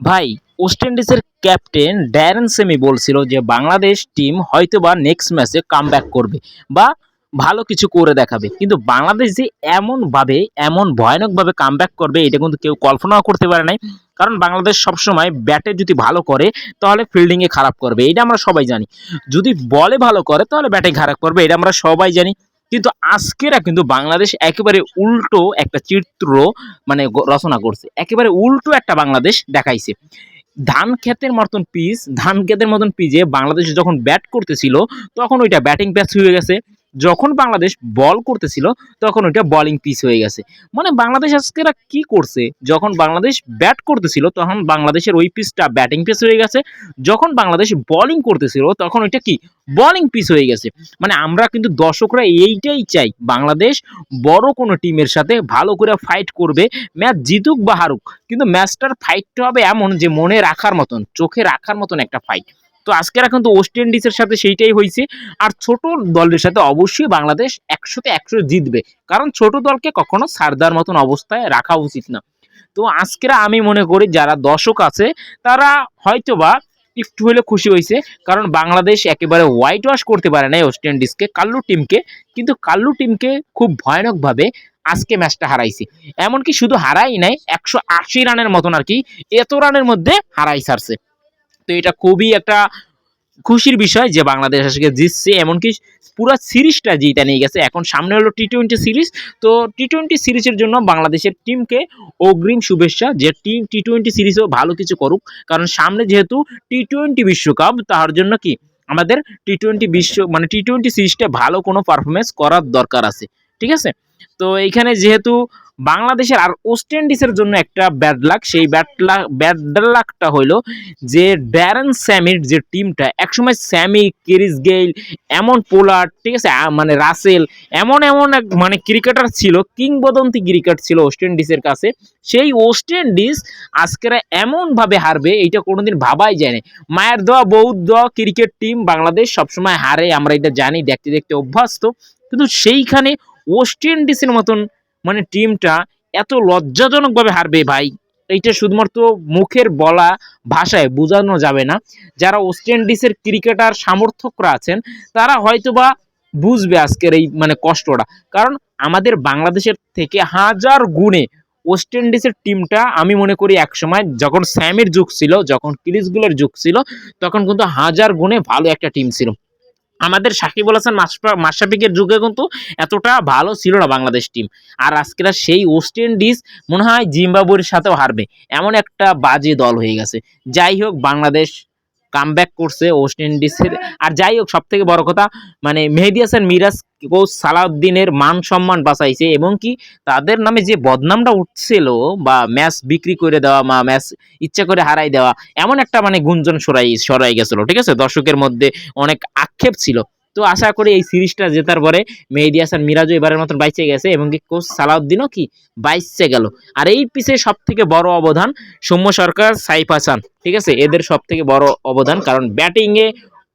ভাই ওয়েস্ট ইন্ডিজের captain Darren Sammy বলছিল যে, বাংলাদেশ টিম হয়তোবা নেক্সট ম্যাচে কামব্যাক করবে বা ভালো কিছু করে দেখাবে। কিন্তু বাংলাদেশ যে এমনভাবে, এমন ভয়ানকভাবে কামব্যাক করবে, এটা কিন্তু কেউ কল্পনাও করতে পারে নাই। কারণ বাংলাদেশ সবসময় ব্যাটে যদি ভালো করে, তাহলে ফিল্ডিংয়ে খারাপ করবে। এটা আমরা সবাই জানি। যদি বলে ভালো করে, তাহলে ব্যাটে খারাপ করবে। এটা আমরা সবাই জানি। কিন্তু আজকেরা কিন্তু বাংলাদেশ একেবারে উল্টো একটা চিত্র মানে রচনা করছে। একেবারে উল্টো একটা বাংলাদেশ দেখাইছে। ধান ক্ষেতের মতন পিচ, ধান ক্ষেতের মতন পিজে বাংলাদেশ যখন ব্যাট করতেছিল, তখন ওইটা ব্যাটিং প্যাচ হয়ে গেছে। যখন বাংলাদেশ বল করতেছিল, তখন ওইটা বোলিং পিচ হয়ে গেছে। মানে বাংলাদেশ আজকেরা কি করছে? যখন বাংলাদেশ ব্যাট করতেছিল, তখন বাংলাদেশের ওই পিচটা ব্যাটিং পিচ হয়ে গেছে। যখন বাংলাদেশ বোলিং করতেছিল, তখন ওইটা কি? বোলিং পিচ হয়ে গেছে। মানে আমরা কিন্তু দর্শকরা এইটাই চাই, বাংলাদেশ বড় কোনো টিমের সাথে ভালো করে ফাইট করবে ম্যাচ জিতুক বা হারুক। কিন্তু ম্যাচটার ফাইটটা হবে এমন যে মনে রাখার মতন, চোখে রাখার মতন একটা ফাইট তো আজকেরা কিন্তু ওয়েস্ট ইন্ডিজের সাথে সেইটাই হয়েছে। আর ছোট দলের সাথে অবশ্যই বাংলাদেশ একশোতে একশো জিতবে। কারণ ছোট দলকে কখনো সারদার মতন অবস্থায় রাখা উচিত না। তো আজকেরা আমি মনে করি, যারা দর্শক আছে, তারা হয়তোবা একটু হলে খুশি হয়েছে। কারণ বাংলাদেশ একেবারে হোয়াইট ওয়াশ করতে পারে না ওয়েস্ট ইন্ডিজকে কাল্লু টিমকে কিন্তু কাল্লু টিমকে খুব ভয়ানকভাবে আজকে ম্যাচটা হারাইছে। এমনকি শুধু হারাই নাই, একশো আশি রানের মতন আর কি এত রানের মধ্যে হারাই ছাড়ছে। তো এটা খুবই একটা খুশির বিষয় যে বাংলাদেশ আজকে জিতছে, এমনকি পুরো সিরিজটা জিতে নিয়ে গেছে। এখন সামনে হলো টি টোয়েন্টি সিরিজ। তো টি টোয়েন্টি সিরিজের জন্য বাংলাদেশের টিমকে অগ্রিম শুভেচ্ছা যে টিম টি টোয়েন্টি সিরিজেও ভালো কিছু করুক। কারণ সামনে যেহেতু টি টোয়েন্টি বিশ্বকাপ, তার জন্য কি আমাদের টি টোয়েন্টি বিশ্ব মানে টি টোয়েন্টি সিরিজটা ভালো কোনো পারফরমেন্স করার দরকার আছে। ঠিক আছে? তো এইখানে যেহেতু বাংলাদেশের আর ওয়েস্ট ইন্ডিজের জন্য একটা ব্যাড লাক সেই ব্যাড লাক ব্যাড লাকটা হইল যে ড্যারেন স্যামির যে টিমটা একসময় স্যামি কিরিস গেইল এমন পোলার ঠিক আছে মানে রাসেল এমন এমন এক মানে ক্রিকেটার ছিল, কিংবদন্তি ক্রিকেট ছিল ওয়েস্ট ইন্ডিজের কাছে, সেই ওয়েস্ট ইন্ডিজ আজকেরা এমনভাবে হারবে, এইটা কোনোদিন ভাবাই যায় না মায়ের দেওয়া বৌদ্ধ ক্রিকেট টিম বাংলাদেশ সবসময় হারে, আমরা এটা জানি, দেখতে দেখতে অভ্যস্ত। কিন্তু সেইখানে ওয়েস্ট ইন্ডিজের মতন মানে টিমটা এত লজ্জাজনকভাবে হারবে ভাই। এইটা শুধুমাত্র মুখের বলা ভাষায় বোঝানো যাবে না। যারা ওয়েস্ট ইন্ডিজের ক্রিকেটার সমর্থকরা আছেন, তারা হয়তোবা বুঝবে আজকের এই মানে কষ্টটা। কারণ আমাদের বাংলাদেশের থেকে হাজার গুণে ওয়েস্ট ইন্ডিজের টিমটা আমি মনে করি একসময় যখন স্যামের যুগ ছিল, যখন ক্রিসগুলোর যুগ ছিল, তখন কিন্তু হাজার গুণে ভালো একটা টিম ছিল। আমাদের সাকিবুল হাসান মাশরাফিকের যুগে কিন্তু এতটা ভালো ছিল না বাংলাদেশ টিম আর আজকেরা সেই ওয়েস্ট ইন্ডিজ মনে হয় জিম্বাবুয়ের সাথেও হারবে। এমন একটা বাজে দল হয়ে গেছে। যাই হোক, বাংলাদেশ কামব্যাক করছে ওয়েস্ট ইন্ডিজের আর যাই হোক সব থেকে বড় কথা মানে মেহেদি হাসান, মিরাজ কোচ সালাউদ্দিনের মান সম্মান বাঁচাইছে এবং কি তাদের নামে যে বদনামটা উঠছিল বা ম্যাচ বিক্রি করে দেওয়া বা ম্যাচ ইচ্ছা করে হারাই দেওয়া, এমন একটা মানে গুঞ্জন সরাই সরাই গেছিল, ঠিক আছে? দর্শকের মধ্যে অনেক আক্ষেপ ছিল। তো আশা করি এই সিরিজটা জেতার পরে মেহেদি হাসান, মিরাজও এবারের মতন বাইচে গেছে এবং কি কোচ সালাউদ্দিনও কি বাইচে গেল। আর এই পিসে সব থেকে বড় অবদান সৌম্য সরকার, সাইফ হাসান, ঠিক আছে? এদের সব থেকে বড় অবদান, কারণ ব্যাটিংয়ে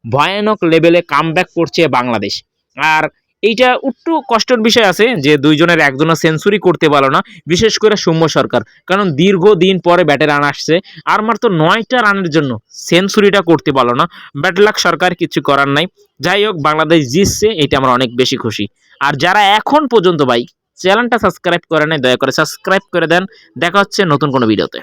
ভয়ানক লেভেলে কামব্যাক করছে বাংলাদেশ। আর এইটা একটু কষ্টের বিষয় আছে যে দুইজনের একজনও সেঞ্চুরি করতে পারল না, বিশেষ করে সৌম্য সরকার। কারণ দীর্ঘদিন পরে ব্যাটে রান আসছে, আর মাত্র নয়টা রানের জন্য সেঞ্চুরিটা করতে পারল না। ব্যাট লাক সরকার কিছু করার নাই। যাই হোক, বাংলাদেশ জিতছে, এটা আমরা অনেক বেশি খুশি। আর যারা এখন পর্যন্ত ভাই, চ্যানেলটা সাবস্ক্রাইব করে নেয় দয়া করে সাবস্ক্রাইব করে দেন। দেখা হচ্ছে নতুন কোনো ভিডিওতে।